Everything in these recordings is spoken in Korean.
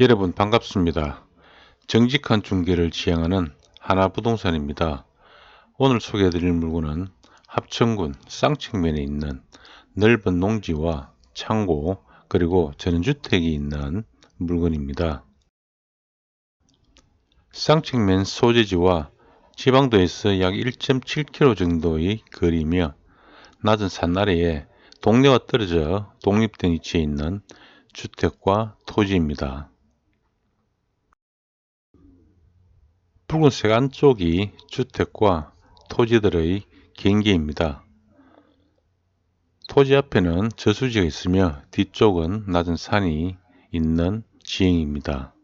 여러분 반갑습니다. 정직한 중개를 지향하는 하나부동산입니다. 오늘 소개해드릴 물건은 합천군 쌍측면에 있는 넓은 농지와 창고 그리고 전원주택이 있는 물건입니다. 쌍측면 소재지와 지방도에서 약 1.7km 정도의 거리며 낮은 산 아래에 동네와 떨어져 독립된 위치에 있는 주택과 토지입니다. 붉은 색 안쪽이 주택과 토지들의 경계입니다. 토지 앞에는 저수지가 있으며 뒤쪽은 낮은 산이 있는 지형입니다.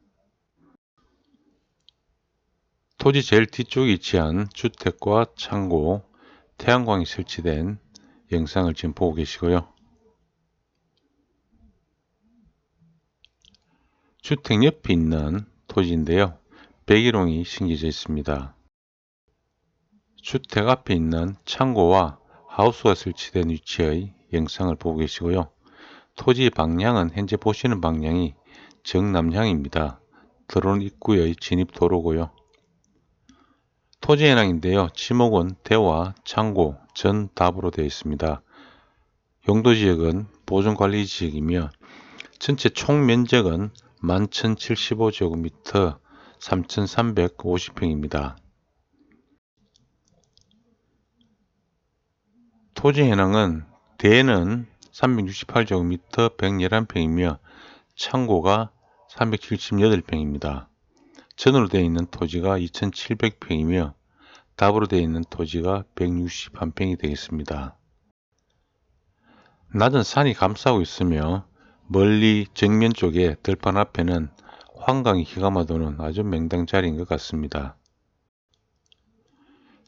토지 제일 뒤쪽에 위치한 주택과 창고, 태양광이 설치된 영상을 지금 보고 계시고요. 주택 옆에 있는 토지인데요. 백일홍이 심겨져 있습니다. 주택 앞에 있는 창고와 하우스가 설치된 위치의 영상을 보고 계시고요. 토지 방향은 현재 보시는 방향이 정남향입니다. 들어온 입구의 진입 도로고요. 토지 현황인데요. 지목은 대와 창고 전 답으로 되어 있습니다. 용도 지역은 보존관리 지역이며 전체 총 면적은 11,075제곱미터 3,350평입니다. 토지 현황은 대는 368제곱미터 111평이며 창고가 378평입니다. 전으로 되어 있는 토지가 2700평이며 답으로 되어 있는 토지가 161평이 되겠습니다. 낮은 산이 감싸고 있으며 멀리 정면 쪽에 들판 앞에는 환강이 기가 막도는 아주 맹당 자리인 것 같습니다.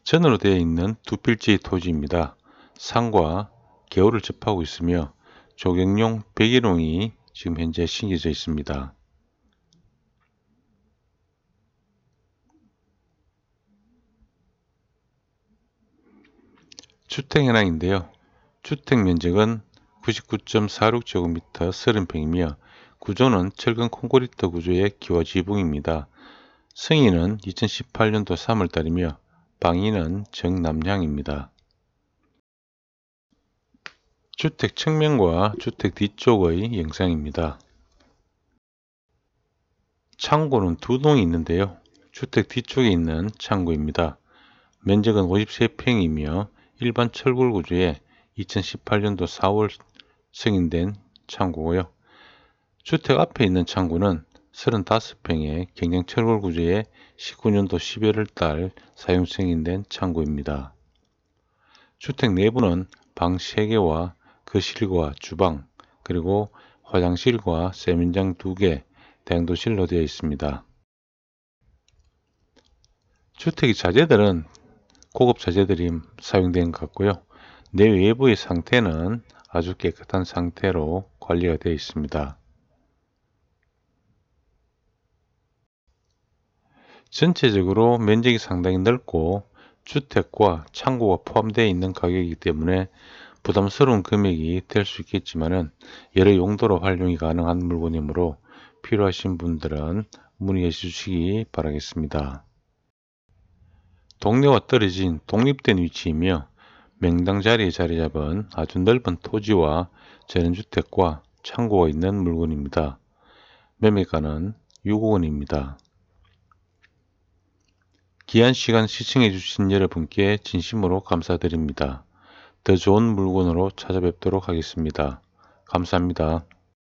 전으로 되어 있는 두 필지의 토지입니다. 산과 개울을 접하고 있으며 조경용 백일홍이 지금 현재 심겨져 있습니다. 주택 현황인데요. 주택 면적은 99.46제곱미터 30평이며 구조는 철근 콘크리트 구조의 기와 지붕입니다. 승인은 2018년도 3월달이며 방위는 정남향입니다. 주택 측면과 주택 뒤쪽의 영상입니다. 창고는 두 동이 있는데요. 주택 뒤쪽에 있는 창고입니다. 면적은 53평이며 일반 철골 구조에 2018년도 4월 승인된 창고고요. 주택 앞에 있는 창고는 35평의 경량 철골 구조에 19년도 11월 달 사용 승인된 창고입니다. 주택 내부는 방 3개와 거실과 주방, 그리고 화장실과 세면장 2개, 냉도실로 되어 있습니다. 주택의 자재들은 고급 자재들이 사용된 것 같고요. 내외부의 상태는 아주 깨끗한 상태로 관리가 되어 있습니다. 전체적으로 면적이 상당히 넓고 주택과 창고가 포함되어 있는 가격이기 때문에 부담스러운 금액이 될 수 있겠지만 여러 용도로 활용이 가능한 물건이므로 필요하신 분들은 문의해 주시기 바라겠습니다. 동네와 떨어진 독립된 위치이며 명당 자리에 자리 잡은 아주 넓은 토지와 전원주택과 창고가 있는 물건입니다. 매매가는 6억 원입니다. 귀한 시간 시청해 주신 여러분께 진심으로 감사드립니다. 더 좋은 물건으로 찾아뵙도록 하겠습니다. 감사합니다.